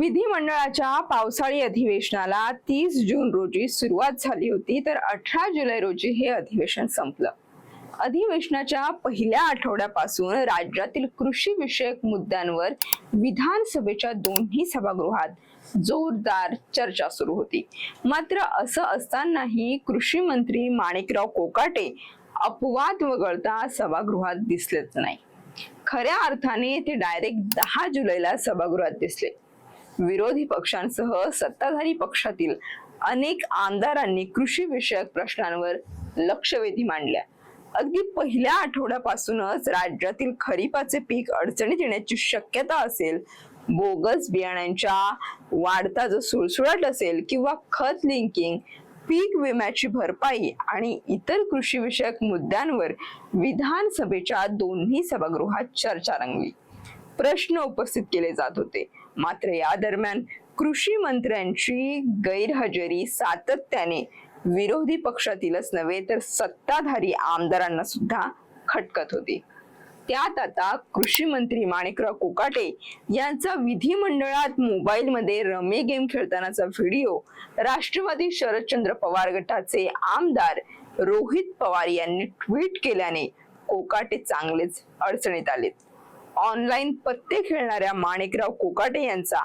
विधिमंडळाच्या पावसाळी अधिवेशनाला तीस जून रोजी सुरुवात झाली होती तर अठरा जुलै रोजी हे अधिवेशन संपलं. अधिवेशनाच्या पहिल्या आठवड्यापासून राज्यातील कृषी विषयक मुद्द्यांवर विधानसभेच्या दोन्ही सभागृहात जोरदार चर्चा सुरू होती. मात्र असं असतानाही कृषी मंत्री माणिकराव कोकाटे अपवाद वगळता सभागृहात दिसलेच नाही. खऱ्या अर्थाने ते डायरेक्ट दहा जुलैला सभागृहात दिसले. विरोधी पक्षांसह सत्ताधारी पक्षातील अनेक आमदारांनी कृषी विषयक प्रश्नांवर लक्षवेधी मांडल्या अगदी पहिल्या आठवड्यापासूनच राज्यातील खरीपाचे पीक अडचणीत येण्याची शक्यता असेल बोगस बियाण्यांच्या वाढता जो सुळसुळाट असेल किंवा खत लिंकिंग पीक विम्याची भरपाई आणि इतर कृषी विषयक मुद्द्यांवर विधानसभेच्या दोन्ही सभागृहात चर्चा रंगली. प्रश्न उपस्थित केले जात होते. मात्र या दरम्यान कृषी मंत्र्यांची गैरहजेरी सातत्याने विरोधी पक्षातीलच नव्हे तर सत्ताधारी आमदारांना सुद्धा खटकत होती. त्यात आता कृषी मंत्री माणिकराव कोकाटे यांचा विधिमंडळात मोबाईलमध्ये रमे रमी गेम खेळतानाचा व्हिडिओ राष्ट्रवादी शरदचंद्र पवार गटाचे आमदार रोहित पवार यांनी ट्विट केल्याने कोकाटे चांगलेच अडचणीत आलेत. ऑनलाईन पत्ते खेळणाऱ्या माणिकराव कोकाटे यांचा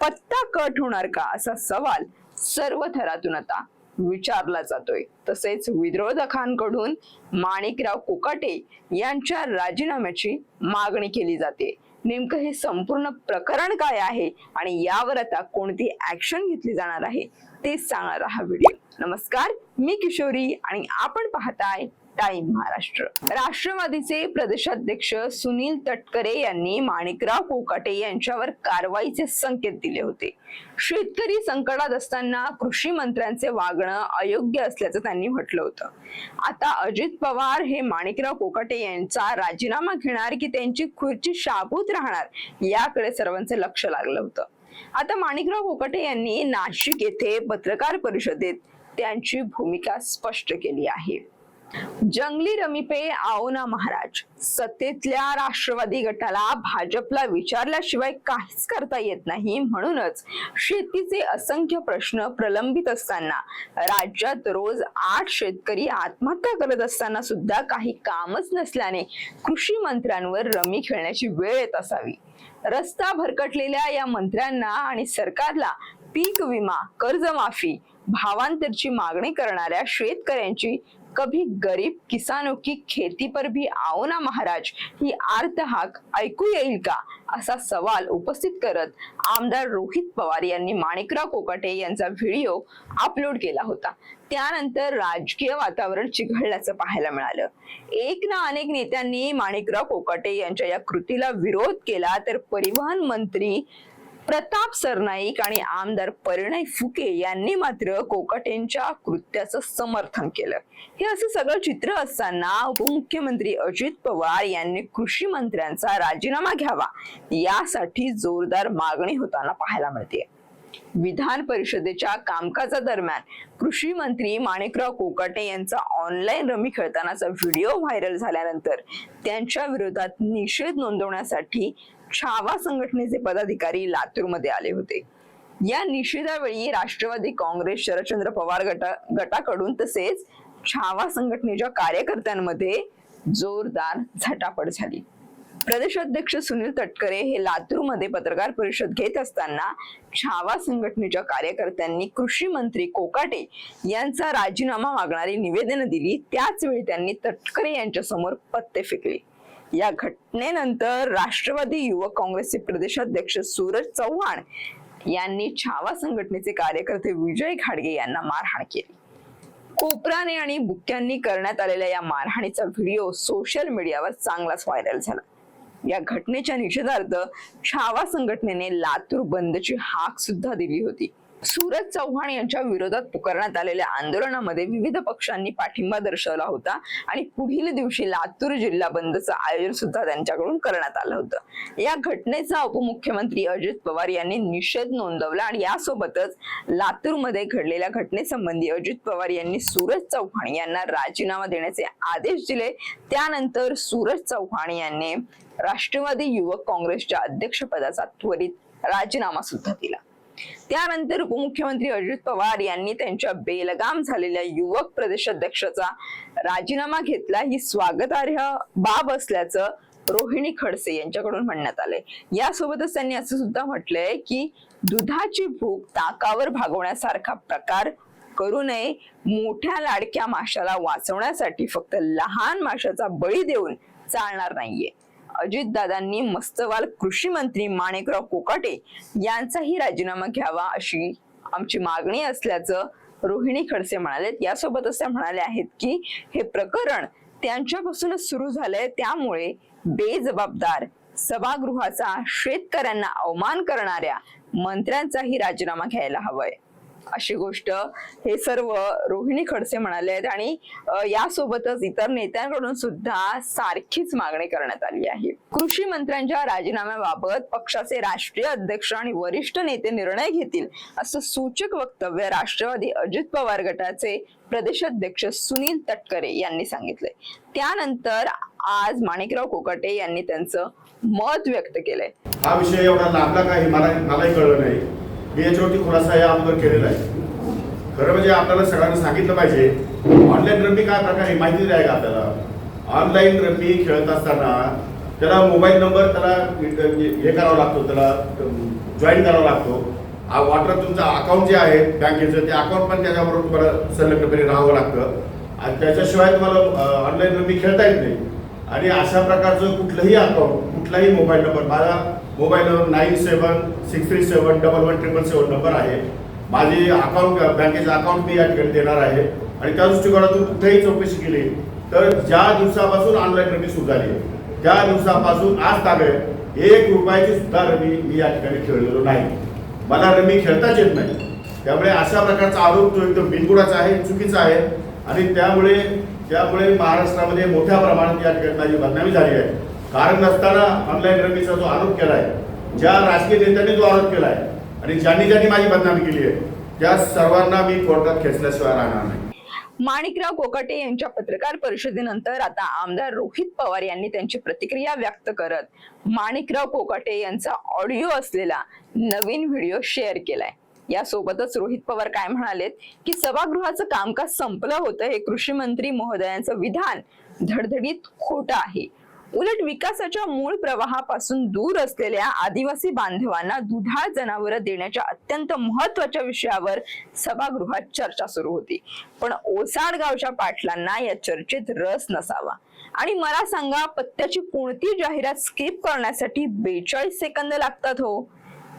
पत्ता कट होणार का असा सवाल सर्व थरातून आता विचारला जातोय. तसेच विरोधकांकडून माणिकराव कोकाटे यांच्या राजीनाम्याची मागणी केली जाते. नेमकं हे संपूर्ण प्रकरण काय आहे आणि यावर आता कोणती ऍक्शन घेतली जाणार आहे तेच सांगणारा हा व्हिडिओ. नमस्कार मी किशोरी आणि आपण पाहताय टाइम महाराष्ट्र. राष्ट्रवादीचे प्रदेशाध्यक्ष सुनील तटकरे यांनी माणिकराव कोकाटे यांच्यावर कारवाईचे संकेत दिले होते. शेतकरी संकटात असताना कृषी मंत्र्यांचे वागणं अयोग्य असल्याचं त्यांनी म्हटलं होतं. आता अजित पवार हे माणिकराव कोकाटे यांचा राजीनामा घेणार की त्यांची खुर्ची शाबूत राहणार याकडे सर्वांचे लक्ष लागलं होतं. आता माणिकराव कोकाटे यांनी नाशिक येथे पत्रकार परिषदेत त्यांची भूमिका स्पष्ट केली आहे. जंगली रमीपे आओना महाराज. सत्तेतल्या राष्ट्रवादी गटाला भाजपला विचारल्याशिवाय काहीच करता येत नाही. म्हणूनच शेतीचे असंख्य प्रश्न प्रलंबित असताना राज्यात रोज आठ शेतकरी आत्महत्या करत असताना सुद्धा काही कामच नसल्याने कृषी मंत्र्यांवर रमी खेळण्याची वेळ येत असावी. रस्ता भरकटलेल्या या मंत्र्यांना आणि सरकारला पीक विमा कर्जमाफी भावांतरची मागणी करणाऱ्या शेतकऱ्यांची कभी गरीब किसानों की खेती पर भी आओ ना महाराज ही आर्त हाक ऐकू येईल का? असा सवाल उपस्थित करत आमदार रोहित पवार यांनी माणिकराव कोकाटे यांचा व्हिडिओ अपलोड केला होता. त्यानंतर राजकीय वातावरण चिघळल्याचं पाहायला मिळालं. एक ना अनेक नेत्यांनी माणिकराव कोकाटे यांच्या या कृतीला विरोध केला तर परिवहन मंत्री प्रताप सरनाईक आणि आमदार परिणय फुके यांनी मात्र कोकाटेंच्या कृत्याचं समर्थन केलं. हे असं सगळं चित्र असताना उपमुख्यमंत्री अजित पवार यांनी कृषी मंत्र्यांचा राजीनामा घ्यावा यासाठी जोरदार मागणी होताना पाहायला मिळते. विधान परिषदेच्या कामकाजादरम्यान कृषी मंत्री माणिकराव कोकाटे यांचा ऑनलाईन रमी खेळतानाचा व्हिडिओ व्हायरल झाल्यानंतर त्यांच्या विरोधात निषेध नोंदवण्यासाठी छावा संघटनेचे पदाधिकारी लातूरमध्ये आले होते. या निषेधावेळी राष्ट्रवादी काँग्रेस शरदचंद्र पवार गटा गटाकडून तसेच छावा संघटनेच्या कार्यकर्त्यांमध्ये जोरदार झटापट झाली. प्रदेशाध्यक्ष सुनील तटकरे हे लातूरमध्ये पत्रकार परिषद घेत असताना छावा संघटनेच्या कार्यकर्त्यांनी कृषी मंत्री कोकाटे यांचा राजीनामा मागणारी निवेदनं दिली. त्याच वेळी त्यांनी तटकरे यांच्या समोर पत्ते फेकले. या घटनेनंतर राष्ट्रवादी युवक काँग्रेसचे प्रदेशाध्यक्ष सूरज चव्हाण यांनी छावा संघटनेचे कार्यकर्ते विजय घाडगे यांना मारहाण केली. कोपराने आणि बुक्क्यांनी करण्यात आलेल्या या मारहाणीचा व्हिडिओ सोशल मीडियावर चांगलाच व्हायरल झाला. या घटनेच्या निषेधार्थ छावा संघटनेने लातूर बंदची हाक सुद्धा दिली होती. सूरज चव्हाण यांच्या विरोधात पुकारण्यात आलेल्या आंदोलनामध्ये विविध पक्षांनी पाठिंबा दर्शवला होता आणि पुढील दिवशी लातूर जिल्हा बंदचं आयोजन सुद्धा त्यांच्याकडून करण्यात आलं होतं. या घटनेचा उपमुख्यमंत्री अजित पवार यांनी निषेध नोंदवला आणि यासोबतच लातूरमध्ये घडलेल्या घटनेसंबंधी अजित पवार यांनी सूरज चव्हाण यांना राजीनामा देण्याचे आदेश दिले. त्यानंतर सूरज चव्हाण यांनी राष्ट्रवादी युवक काँग्रेसच्या अध्यक्षपदाचा त्वरित राजीनामा सुद्धा दिला. त्यानंतर उपमुख्यमंत्री अजित पवार यांनी त्यांच्या बेलगाम झालेल्या युवक प्रदेशाध्यक्षाचा राजीनामा घेतला. ही स्वागतार्ह बाब असल्याचं रोहिणी खडसे यांच्याकडून म्हणण्यात आलंय. यासोबतच त्यांनी असं सुद्धा म्हटलंय की दुधाची भूक ताकावर भागवण्यासारखा प्रकार करू नये. मोठ्या लाडक्या माशाला वाचवण्यासाठी फक्त लहान माशाचा बळी देऊन चालणार नाहीये. अजितदादांनी मस्तवाल कृषी मंत्री माणिकराव कोकाटे यांचाही राजीनामा घ्यावा अशी आमची मागणी असल्याचं रोहिणी खडसे म्हणाले. यासोबतच त्या म्हणाल्या आहेत की हे प्रकरण त्यांच्यापासूनच सुरू झालंय. त्यामुळे बेजबाबदार सभागृहाचा शेतकऱ्यांना अवमान करणाऱ्या मंत्र्यांचाही राजीनामा घ्यायला हवाय. अशी गोष्ट. हे सर्व रोहिणी खडसे म्हणाले आहेत आणि यासोबतच इतर नेत्यांकडून सुद्धा सारखीच मागणी करण्यात आली आहे. कृषी मंत्र्यांच्या राजीनाम्याबाबत पक्षाचे राष्ट्रीय अध्यक्ष आणि वरिष्ठ नेते निर्णय घेतील असं सूचक वक्तव्य राष्ट्रवादी अजित पवार गटाचे प्रदेशाध्यक्ष सुनील तटकरे यांनी सांगितले त्यानंतर आज माणिकराव कोकाटे यांनी त्यांचं मत व्यक्त केलंय. हा विषय एवढा लांबला काही मला मलाही कळलं नाही. मी याच्यावरती खुलासा या अगोदर केलेला आहे. खरं म्हणजे आपल्याला सगळ्यांना सांगितलं पाहिजे ऑनलाईन रम्मी काय प्रकार आहे माहिती आहे का आपल्याला? ऑनलाईन रम्मी खेळत असताना त्याला मोबाईल नंबर त्याला म्हणजे हे करावा लागतो त्याला जॉईन करावा लागतो. वॉटर तुमचं अकाउंट जे आहे बँकेचं ते अकाउंट पण त्याच्याबरोबर तुम्हाला संलग्नपणे राहावं लागतं. आणि त्याच्याशिवाय तुम्हाला ऑनलाईन रम्मी खेळता येत नाही. आणि अशा प्रकारचं कुठलंही अकाउंट कुठलाही मोबाईल नंबर माझा mobile number nine seven six three seven double one triple seven number आहे. माझी अकाउंट बँकेचं अकाउंट मी या ठिकाणी देणार आहे. आणि त्या दृष्टिकोनातून कुठेही चौकशी केली तर ज्या दिवसापासून ऑनलाईन रमी सुरू झाली आहे, त्या दिवसापासून आज ताब्यात एक रुपयाची सुद्धा रमी मी या ठिकाणी खेळलेलो नाही. मला रमी खेळताच येत नाही. त्यामुळे अशा प्रकारचा आरोप जो एकदम बिनबुडाचा आहे चुकीचा आहे. आणि त्यामुळे त्यामुळे महाराष्ट्रामध्ये मोठ्या प्रमाणात या ठिकाणी माझी बदनामी झाली आहे. कारण नसताना ऑनलाईन रमीचा जो आरोप केला आहे ज्या राजकीय नेत्यांनी जो आरोप केला आहे आणि ज्यांनी ज्यांनी माझी बदनामी केली आहे त्या सर्वांना मी कोर्टात खेचल्याशिवाय राहणार नाही. माणिकराव कोकाटे यांच्या पत्रकार परिषदेनंतर आता आमदार रोहित पवार यांनी त्यांची प्रतिक्रिया व्यक्त करत माणिकराव कोकाटे यांचा ऑडिओ असलेला नवीन व्हिडिओ शेअर केलाय. यासोबतच रोहित पवार काय म्हणालेत की सभागृहाचं कामकाज संपलं होतं हे कृषी मंत्री महोदयांचं विधान धडधडीत खोटं आहे. उलट विकासाच्या मूळ प्रवाहापासून दूर असलेल्या आदिवासी बांधवांना दुधाळ जनावरं देण्याच्या अत्यंत महत्त्वाच्या विषयावर सभागृहात चर्चा सुरू होती. पण ओसाड गावच्या पाटलांना या चर्चेत रस नसावा. आणि मला सांगा पत्त्याची कोणती जाहिरात स्किप करण्यासाठी बेचाळीस सेकंद लागतात हो?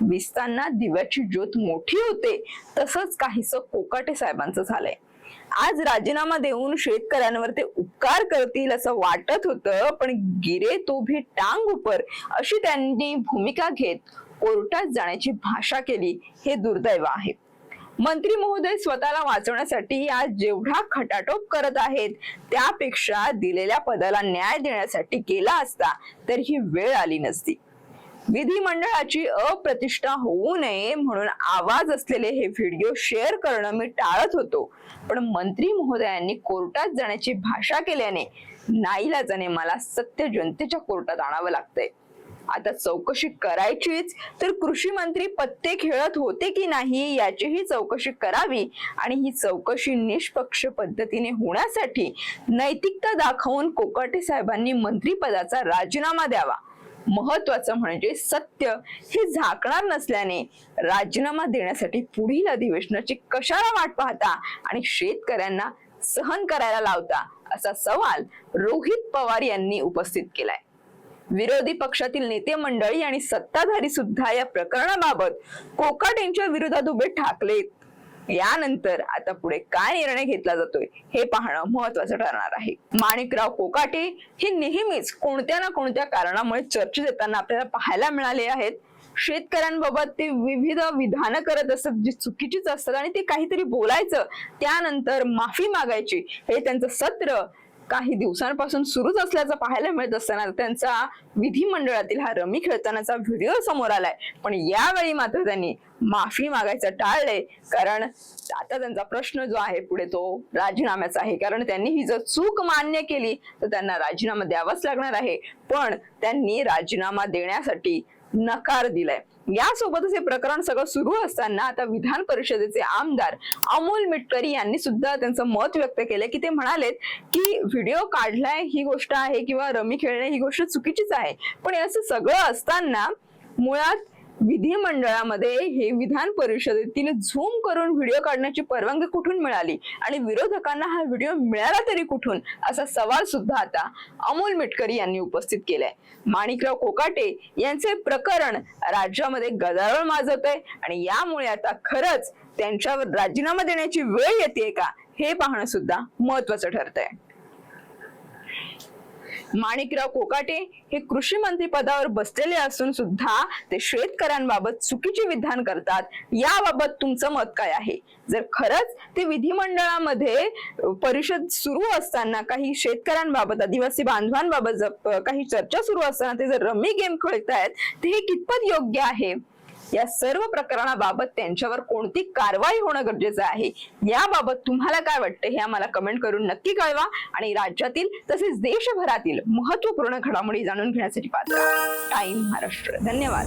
विसताना दिव्याची ज्योत मोठी होते तसंच काहीस कोकाटे साहेबांचं झालंय. आज राजीनामा देऊन शेतकऱ्यांवर ते उपकार करतील असं वाटत होतं पण गिरे तो भी टांग उपर अशी त्यांनी भूमिका घेत कोर्टात जाण्याची भाषा केली हे दुर्दैव आहे. मंत्री महोदय स्वतःला वाचवण्यासाठी आज जेवढा खटाटोप करत आहेत त्यापेक्षा दिलेल्या पदाला न्याय देण्यासाठी केला असता तर ही वेळ आली नसती. विधिमंडळाची अप्रतिष्ठा होऊ नये म्हणून आवाज असलेले हे व्हिडिओ शेअर करणं मी टाळत होतो. पण मंत्री महोदयांनी कोर्टात जाण्याची भाषा केल्याने नाईलाजाने मला सत्य जनतेच्या कोर्टात आणावं लागतंय. आता चौकशी करायचीच तर कृषी मंत्री पत्ते खेळत होते की नाही याचीही चौकशी करावी आणि ही चौकशी निष्पक्ष पद्धतीने होण्यासाठी नैतिकता दाखवून कोकाटे साहेबांनी मंत्रीपदाचा राजीनामा द्यावा. महत्वाचं म्हणजे सत्य हे झाकणार नसल्याने राजीनामा देण्यासाठी पुढील अधिवेशनाची कशाला वाट पाहता आणि शेतकऱ्यांना सहन करायला लावता असा सवाल रोहित पवार यांनी उपस्थित केलाय. विरोधी पक्षातील नेते मंडळी आणि सत्ताधारी सुद्धा या प्रकरणाबाबत कोकाट यांच्या विरोधात उभे ठाकलेत. यानंतर आता पुढे काय निर्णय घेतला जातोय हे पाहणं महत्वाचं ठरणार आहे. माणिकराव कोकाटे हे नेहमीच कोणत्या ना कोणत्या कारणामुळे चर्चेत येताना आपल्याला पाहायला मिळाले आहेत. शेतकऱ्यांबाबत ते विविध विधानं करत असतात जी चुकीचीच असतात आणि ते काहीतरी बोलायचं त्यानंतर माफी मागायची हे त्यांचं सत्र काही दिवसांपासून सुरूच असल्याचं पाहायला मिळत असताना त्यांचा विधिमंडळातील हा रमी खेळतानाचा व्हिडिओ समोर आलाय. पण यावेळी मात्र त्यांनी माफी मागायचं टाळलंय. कारण आता त्यांचा प्रश्न जो आहे पुढे तो राजीनाम्याचा आहे. कारण त्यांनी ही जर चूक मान्य केली तर त्यांना राजीनामा द्यावाच लागणार आहे. पण त्यांनी राजीनामा देण्यासाठी नकार दिलाय. यासोबतच हे प्रकरण सगळं सुरू असताना आता विधान परिषदेचे आमदार अमोल मिटकरी यांनी सुद्धा त्यांचं मत व्यक्त केलं की ते म्हणालेत की व्हिडिओ काढलाय ही गोष्ट आहे किंवा रमी खेळणे ही गोष्ट चुकीचीच आहे. पण असं सगळं असताना मुळात विधिमंडळामध्ये हे विधान परिषदेतील झूम करून व्हिडिओ काढण्याची परवानगी कुठून मिळाली? आणि विरोधकांना हा व्हिडिओ मिळाला तरी कुठून? असा सवाल सुद्धा आता अमोल मिटकरी यांनी उपस्थित केलाय. माणिकराव कोकाटे यांचे प्रकरण राज्यामध्ये गदारोळ माजवत आहे आणि यामुळे आता खरंच त्यांच्यावर राजीनामा देण्याची वेळ येते का? हे पाहणं सुद्धा महत्वाचं ठरत आहे माणिकराव कोकाटे हे कृषी मंत्री पदावर बसलेले असून सुद्धा ते शेतकऱ्यांबाबत चुकीचे विधान करतात. याबाबत तुमचं मत काय आहे? जर खरंच ते विधिमंडळामध्ये परिषद सुरू असताना काही शेतकऱ्यांबाबत आदिवासी बांधवांबाबत काही चर्चा सुरू असताना ते जर रमी गेम खेळतायत ते हे कितपत योग्य आहे? या सर्व प्रकरणाबाबत त्यांच्यावर कोणती कारवाई होणं गरजेचं आहे? याबाबत तुम्हाला काय वाटतं हे आम्हाला कमेंट करून नक्की कळवा आणि राज्यातील तसेच देशभरातील महत्त्वपूर्ण घडामोडी जाणून घेण्यासाठी पात्र टाइम महाराष्ट्र. धन्यवाद.